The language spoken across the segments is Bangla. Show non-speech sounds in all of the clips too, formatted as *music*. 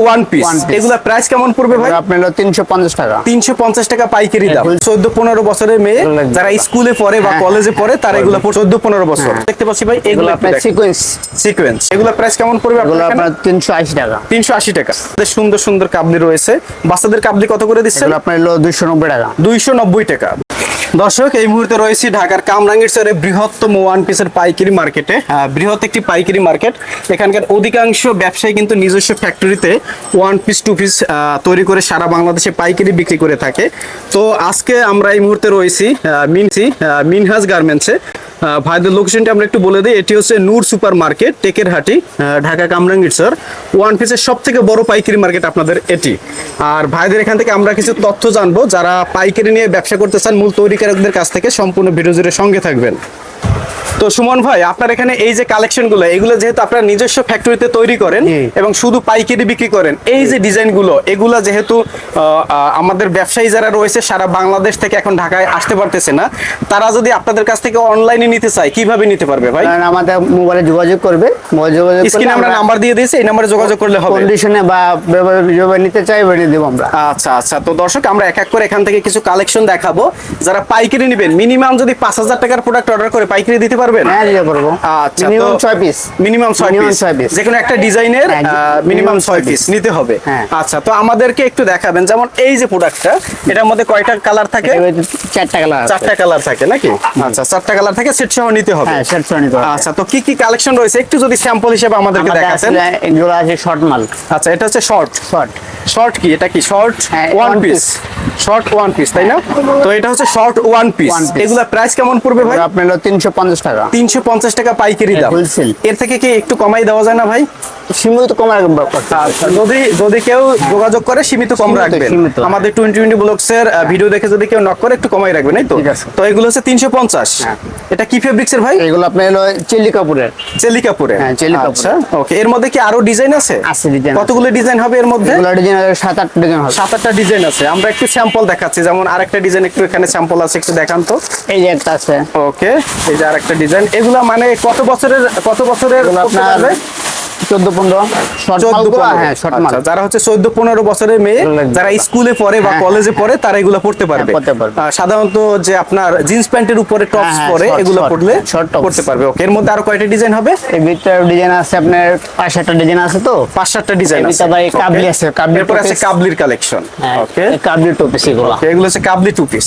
ওয়ান পিস এগুলা প্রাইস কেমন পড়বে ভাই? আপনার হলো তিনশো পঞ্চাশ টাকা। তিনশো পঞ্চাশ টাকা পাইকারি দাম। এগুলো- চোদ্দ পনেরো বছরের মেয়ে যারা স্কুলে পড়ে বা হ্যাঁ, কলেজে পড়ে তারা এগুলো চোদ্দ পনেরো বছর। হ্যাঁ। দেখতে পাচ্ছি ভাই এগুলো আপনার সিকোয়েন্স সিকোয়েন্স এগুলো প্রাইস কেমন পড়বে আপনার আপনার তিনশো আশি টাকা। তিনশো আশি টাকা। বেশ সুন্দর সুন্দর কাবলি রয়েছে। বাচ্চাদের কাবলি কত করে দিচ্ছে এগুলো আপনার হলো দুইশো নব্বই টাকা। দুইশো নব্বই টাকা। দর্শক, এই মুহূর্তে রয়েছি ঢাকার কামরাঙ্গীর বৃহত্তম ওয়ান পিসের পাইকারি মার্কেটে বৃহৎ একটি পাইকারি মার্কেট। এখানকার অধিকাংশ ব্যবসায়ী কিন্তু নিজস্ব ফ্যাক্টরিতে ওয়ান পিস টু পিস তৈরি করে সারা বাংলাদেশে পাইকারি বিক্রি করে থাকে। তো আজকে আমরা এই মুহূর্তে রয়েছি মিনসি মিনহাজ গার্মেন্টসে। ভাইদের লোকেশনটা আমরা একটু বলে দিই। এটি হচ্ছে নূর সুপার মার্কেট টেকের হাটি ঢাকা কামরাঙ্গির স্যার ওয়ান পিসের সব থেকে বড় পাইকারি মার্কেট আপনাদের এটি। আর ভাইদের এখান থেকে আমরা কিছু তথ্য জানব। যারা পাইকারি নিয়ে ব্যবসা করতে চান, মূল তৈরিকারকদের কাছ থেকে সম্পূর্ণ ভিডিও জুড়ে সঙ্গে থাকবেন। তো সুমন ভাই আপনার এখানে এই যে কালেকশনগুলো এগুলো যেহেতু আপনার নিজস্ব ফ্যাক্টরিতে তৈরি করেন এবং শুধু পাইকারি বিক্রি করেন এই যে ডিজাইনগুলো এগুলা যেহেতু আমাদের ব্যবসায়ী যারা রয়েছে সারা বাংলাদেশ থেকে এখন ঢাকায় আসতে পারতেছে না তারা যদি আপনাদের কাছ থেকে অনলাইনে নিতে চায় কীভাবে নিতে পারবে ভাই? আমাদের মোবাইলে যোগাযোগ করবে মোবাইল যোগাযোগ স্ক্রিনে আমরা নাম্বার দিয়ে দিয়েছি এই নাম্বারে যোগাযোগ করলে হবে। কন্ডিশনে বা নিতে চাই দেবো আমরা। আচ্ছা আচ্ছা তো দর্শক আমরা এক এক করে এখান থেকে কিছু কালেকশন দেখাবো। যারা পাইকারি নেবেন মিনিমাম যদি পাঁচ হাজার টাকার প্রোডাক্ট অর্ডার করে পাইকারি দিতে পারবেন? হ্যাঁ দিতে পারব। আচ্ছা মিনিমাম তো- ছয় পিস। মিনিমাম ছয় Minimum পিস। যে কোনো একটা ডিজাইনের হ্যাঁ, মিনিমাম minimum ছয় ছয় পিস। নিতে হবে। হ্যাঁ। আচ্ছা তো আমাদেরকে একটু দেখাবেন। যেমন এই যে প্রোডাক্টটা এটার মধ্যে কয়টা কালার থাকে? চারটা কালার চারটা কালার থাকে নাকি? আচ্ছা চারটা কালার থাকে সেট সহ নিতে হবে। হ্যাঁ সেট নিতে হবে। আচ্ছা তো কি কি কালেকশন রয়েছে? একটু যদি স্যাম্পল হিসেবে আমাদেরকে আমাদের দেখাতেন। এগুলো আছে শর্ট মাল। আচ্ছা এটা হচ্ছে শর্ট শর্ট শর্ট কি? এটা কি? শর্ট হ্যাঁ, one piece short one piece তাই না? তো এটা হচ্ছে শর্ট ওয়ান পিস এগুলা প্রাইস কেমন পড়বে ভাই? আপনার হলো তিনশো পঞ্চাশ টাকা। তিনশো পঞ্চাশ টাকা পাইকারি দাম। wholesale। এর থেকে কি একটু কমাই দেওয়া যায় না ভাই? সীমিত কমার আচ্ছা যদি যদি কেউ যোগাযোগ করে সীমিত কম রাখবেন। আমাদের টোয়েন্টি টোয়েন্টি ব্লগস এর ভিডিও দেখে যদি কেউ নক করে একটু কমাই রাখবেন এই তো? তো এগুলো হচ্ছে তিনশো পঞ্চাশ। হ্যাঁ। এটা কি ফেব্রিক্স এর ভাই? এগুলো আপনার হলো চিলি কাপড়ের চেলি কাপড়ে হ্যাঁ, চেলি কাপড়ের। আচ্ছা ওকে এর মধ্যে কি আরও ডিজাইন আছে? আছে আছে। কতগুলো ডিজাইন হবে এর মধ্যে? এগুলো ডিজাইন সাত আট ডিজাইন হবে। সাত আটটা ডিজাইন আছে। আমরা একটু স্যাম্পল দেখাচ্ছি। যেমন আরেকটা ডিজাইন একটু এখানে স্যাম্পল আছে একটু দেখান তো। এই যে একটা আছে। ওকে এই যে আরেকটা ডিজাইন। এগুলা মানে কত বছরের কত বছরের আপনার চোদ্দ পনেরো শর্ট মাল হ্যাঁ শর্ট মাল। যারা হচ্ছে চোদ্দ পনেরো বছরের মেয়ে যারা স্কুলে পড়ে বা কলেজে পড়ে তারা এগুলো পড়তে পারবে। পড়তে পারবে। আহ, সাধারণত যে আপনার জিন্স প্যান্টের উপরে টপস পরে এগুলো পড়লে short tops। পড়তে পারবে। ওকে এর মধ্যে আরও কয়টা ডিজাইন হবে? এই ভিতরে ডিজাইন আছে আপনার পাঁচ সাতটা ডিজাইন আছে তো। পাঁচ সাতটা ডিজাইন আছে। ভাই কাবলি আছে, কাবলি এরপর আছে কাবলির কালেকশন ওকে কাবলি টপিস এগুলো। এগুলো হচ্ছে কাবলি টু পিস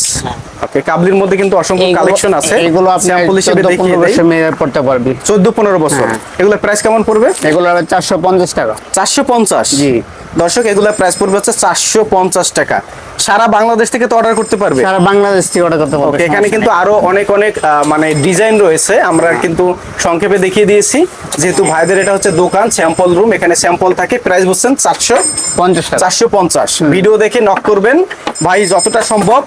ওকে কাবলির মধ্যে কিন্তু অসংখ্য কালেকশন আছে। এগুলো আপনি স্যাম্পল হিসেবে চোদ্দ দেখিয়ে পনেরো দেই। বছর পড়তে পারবি। চোদ্দ পনেরো বছর। হ্যাঁ। এগুলো প্রাইস কেমন পড়বে? এগুলো চারশো পঞ্চাশ টাকা। চারশো পঞ্চাশ? জি। দর্শক এগুলো প্রাইস পড়বে হচ্ছে চারশো পঞ্চাশ টাকা। সারা বাংলাদেশ থেকে তো অর্ডার করতে পারবে? সারা বাংলাদেশ থেকে অর্ডার করতে পারবে এখানে কিন্তু আরও অনেক অনেক মানে ডিজাইন রয়েছে। আমরা কিন্তু সংক্ষেপে দেখিয়ে দিয়েছি। যেহেতু ভাইদের এটা হচ্ছে দোকান স্যাম্পল রুম এখানে স্যাম্পল থাকে। প্রাইস বলছেন চারশো পঞ্চাশ টাকা। চারশো পঞ্চাশ। ভিডিও দেখে নক করবেন। ভাই যতটা সম্ভব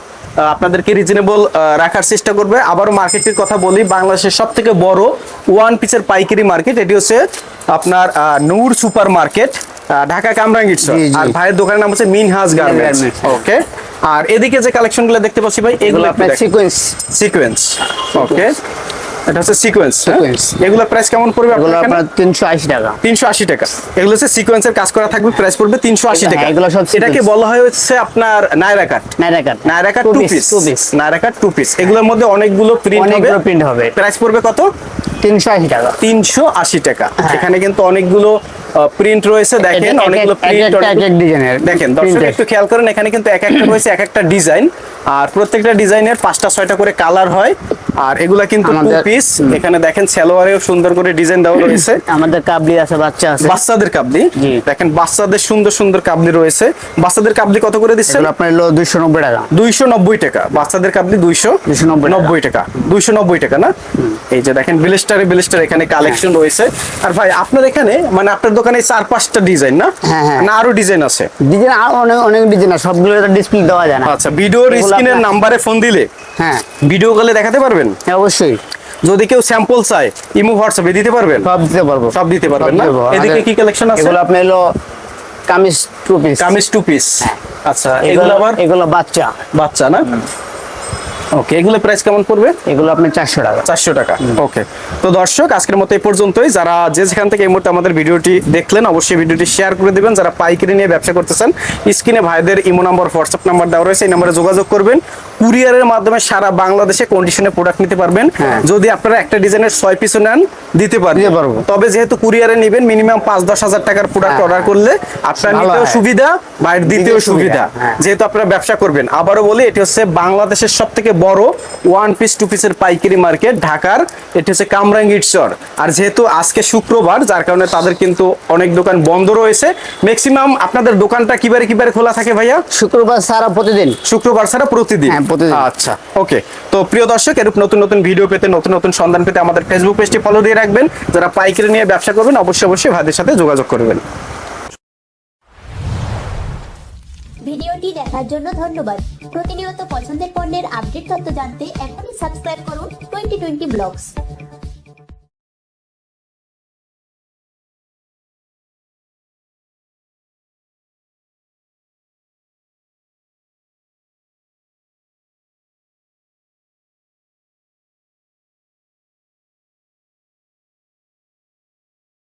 আপনাদেরকে রিজনেবল রাখার চেষ্টা করবে। আবারও মার্কেটের কথা বলি বাংলাদেশের সব থেকে বড় ওয়ান পিসের পাইকারি মার্কেট এটি হচ্ছে আপনার নূর সুপার মার্কেট ঢাকা কামরাঙ্গীর জি। আর ভাইয়ের দোকানের নাম হচ্ছে মিনহাজ গার্মেন্টস। ওকে আর এদিকে যে কালেকশনগুলো দেখতে পাচ্ছি ভাই এগুলো এগুলো আপনার সিকোয়েন্স সিকোয়েন্স ওকে এটা হচ্ছে সিকোয়েন্স এগুলো প্রাইস কেমন পড়বে এগুলো আপনার আপনার তিনশো আশি টাকা। তিনশো আশি টাকা। এগুলো হচ্ছে সিকোয়েন্সের কাজ করা থাকবে প্রাইস পড়বে তিনশো আশি হ্যাঁ, টাকা। এগুলো সব এটাকে বলা হয় হচ্ছে আপনার Naira cut Naira cut Naira cut Two two piece, piece Naira cut two piece এগুলোর মধ্যে অনেকগুলো প্রিন্ট হবে। অনেকগুলো প্রিন্ট হবে। প্রাইস পড়বে কত? তিনশো আশি টাকা। তিনশো আশি টাকা। হ্যাঁ। এখানে কিন্তু অনেকগুলো প্রিন্ট রয়েছে। দেখেন অনেকগুলো প্রিন্ট দেখেন দর্শক একটু খেয়াল করেন এখানে কিন্তু এক একটা রয়েছে এক একটা ডিজাইন আর প্রত্যেকটা ডিজাইনের পাঁচটা ছয়টা করে কালার হয়। আর এগুলা কিন্তু পিস এখানে দেখেন সালোয়ারেও সুন্দর করে ডিজাইন দেওয়া রয়েছে। *clears throat* আমাদের কাবলি আছে বাচ্চা আছে। বাচ্চাদের কাবলি। দেখেন বাচ্চাদের সুন্দর সুন্দর কাবলি রয়েছে। বাচ্চাদের কাবলি কত করে দিচ্ছে আপনার হলো দুইশো নব্বই টাকা। দুইশো নব্বই টাকা। বাচ্চাদের কাবলি দুইশো 290 টাকা। নব্বই টাকা। দুইশো নব্বই টাকা না? এই যে দেখেন বিলিস্টারে বিলিস্টার এখানে কালেকশন রয়েছে। আর ভাই আপনার এখানে মানে আপনার দোকানে চার পাঁচটা ডিজাইন না? হ্যাঁ, হ্যাঁ। না আরও ডিজাইন আছে। ডিজাইন আর অনেক অনেক ডিজাইন আছে। সবগুলো ডিসপ্লে দেওয়া যায় না। আচ্ছা ভিডিওর এগুলো স্ক্রিনের নাম্বারে ফোন দিলে হ্যাঁ। ভিডিও কলে দেখাতে পারবেন। হ্যাঁ, অবশ্যই। যদি কেউ স্যাম্পল চায় ইমো হোয়াটসঅ্যাপে দিতে পারবেন? সব দিতে পারব। সব দিতে পারবেন না? এদিকে কি কালেকশন আছে? এগুলো আপনি হলো kameez two piece kameez two piece আচ্ছা এগুলো এগুলো আবার? এগুলো বাচ্চা। বাচ্চা না? ওকে এগুলো প্রাইস কেমন পড়বে? এগুলো আপনি চারশো টাকা। চারশো টাকা। ওকে তো দর্শক আজকের মতো এই পর্যন্তই। যারা যে যেখান থেকে এই মুহূর্তে আমাদের ভিডিওটি দেখলেন অবশ্যই ভিডিওটি শেয়ার করে দিবেন। যারা পাইকারি নিয়ে ব্যবসা করতেছেন স্ক্রিনে ভাইদের ইমো নাম্বার হোয়াটসঅ্যাপ নাম্বার দেওয়া রয়েছে এই নাম্বারে যোগাযোগ করবেন। কুরিয়ারের মাধ্যমে সারা বাংলাদেশে কন্ডিশনে প্রোডাক্ট নিতে পারবেন। হ্যাঁ। যদি আপনারা একটা ডিজাইনের ছয় পিসও নেন দিতে পারবেন। পারব। তবে যেহেতু কুরিয়ারে নেবেন মিনিমাম পাঁচ দশ হাজার টাকার প্রোডাক্ট হ্যাঁ। অর্ডার করলে আপনার নিতেও সুবিধা বাইরে দিতেও সুবিধা হ্যাঁ। যেহেতু আপনারা ব্যবসা করবেন। আবারও বলি এটি হচ্ছে বাংলাদেশের সব থেকে বড় ওয়ান পিস টু পিসের পাইকারি মার্কেট ঢাকার এটি হচ্ছে কামরাঙ্গীরচর আর যেহেতু আজকে শুক্রবার যার কারণে তাদের কিন্তু অনেক দোকান বন্ধ রয়েছে। ম্যাক্সিমাম আপনাদের দোকানটা কিবারে কিবারে খোলা থাকে ভাইয়া? শুক্রবার সারা প্রতিদিন। শুক্রবার ছাড়া প্রতিদিন। প্রতিদিন। আচ্ছা ওকে তো প্রিয় দর্শক এরূপ নতুন নতুন ভিডিও পেতে নতুন নতুন সন্ধান পেতে আমাদের ফেসবুক পেজটি ফলো দিয়ে রাখবেন। যারা পাইকারি নিয়ে ব্যবসা করবেন অবশ্যই অবশ্যই ভাইদের সাথে যোগাযোগ করবেন। ভিডিওটি দেখার জন্য ধন্যবাদ। প্রতিনিয়ত পছন্দের পণ্যের আপডেট তথ্য জানতে এখনই সাবস্ক্রাইব করুন টোয়েন্টি টোয়েন্টি ব্লগস